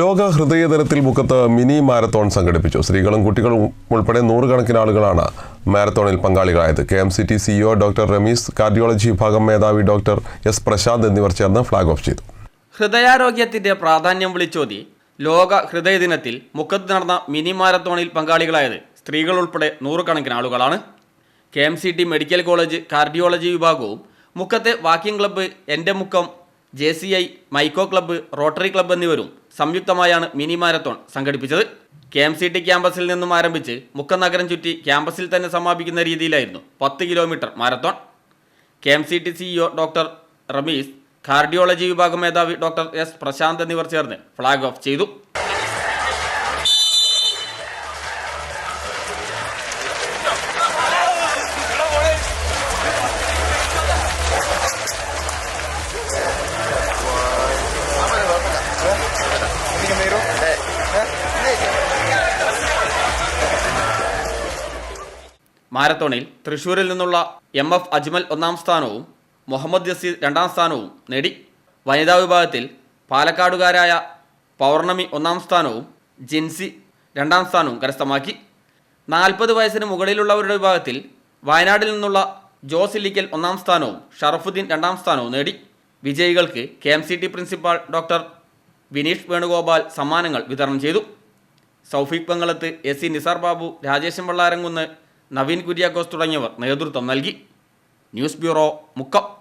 ലോക ഹൃദയ മുഖത്ത് മിനി മാരത്തോൺ സംഘടിപ്പിച്ചു. സ്ത്രീകളും കുട്ടികളും ഉൾപ്പെടെ നൂറുകണക്കിന് ആളുകളാണ് മാരത്തോണിൽ പങ്കാളികളായത്. K M C T CEO doctor Ramees cardiology വിഭാഗം മേധാവി ഡോക്ടർ എസ് പ്രശാന്ത് എന്നിവർ ചേർന്ന് ഫ്ളാഗ് ഓഫ് ചെയ്തു. ഹൃദയാരോഗ്യത്തിന്റെ പ്രാധാന്യം വിളിച്ചോതി ലോക ഹൃദയ ദിനത്തിൽ മുഖത്ത് നടന്ന മിനി മാരത്തോണിൽ പങ്കാളികളായത് സ്ത്രീകൾ ഉൾപ്പെടെ നൂറുകണക്കിന് ആളുകളാണ്. K M C T medical college cardiology വിഭാഗവും മുഖത്തെ വാക്കിംഗ് ക്ലബ്ബ് എന്റെ മുക്കം ജെ സി ഐ മൈക്കോ ക്ലബ്ബ് റോട്ടറി ക്ലബ്ബ് എന്നിവരും സംയുക്തമായാണ് മിനി മാരത്തോൺ സംഘടിപ്പിച്ചത്. കെ എം സി ടി ക്യാമ്പസിൽ നിന്നും ആരംഭിച്ച് മുക്കനഗരം ചുറ്റി ക്യാമ്പസിൽ തന്നെ സമാപിക്കുന്ന രീതിയിലായിരുന്നു പത്ത് kilometre marathon. K M C T CEO doctor Rameez cardiology വിഭാഗം മേധാവി ഡോക്ടർ എസ് പ്രശാന്ത് എന്നിവർ ചേർന്ന് ഫ്ളാഗ് ഓഫ് ചെയ്തു. മാരത്തോണിൽ തൃശൂരിൽ നിന്നുള്ള എം എഫ് അജ്മൽ ഒന്നാം സ്ഥാനവും മുഹമ്മദ് യസീദ് രണ്ടാം സ്ഥാനവും നേടി. വനിതാ വിഭാഗത്തിൽ പാലക്കാടുകാരായ പൗർണമി ഒന്നാം സ്ഥാനവും ജിൻസി രണ്ടാം സ്ഥാനവും കരസ്ഥമാക്കി. നാൽപ്പത് വയസ്സിന് മുകളിലുള്ളവരുടെ വിഭാഗത്തിൽ വയനാട്ടിൽ നിന്നുള്ള ജോസ് ഇല്ലിക്കൽ ഒന്നാം സ്ഥാനവും ഷറഫുദ്ദീൻ രണ്ടാം സ്ഥാനവും നേടി. വിജയികൾക്ക് K M C T principal doctor Vineesh Venugopal സമ്മാനങ്ങൾ വിതരണം ചെയ്തു. സൗഫീഖ് ബംഗളത്ത് എസ് സി നിസാർ ബാബു രാജേഷൻ വെള്ളാരംകുന്ന് നവീൻ കുര്യാക്കോസ് തുടങ്ങിയവർ നേതൃത്വം നൽകി. News bureau Mukkam.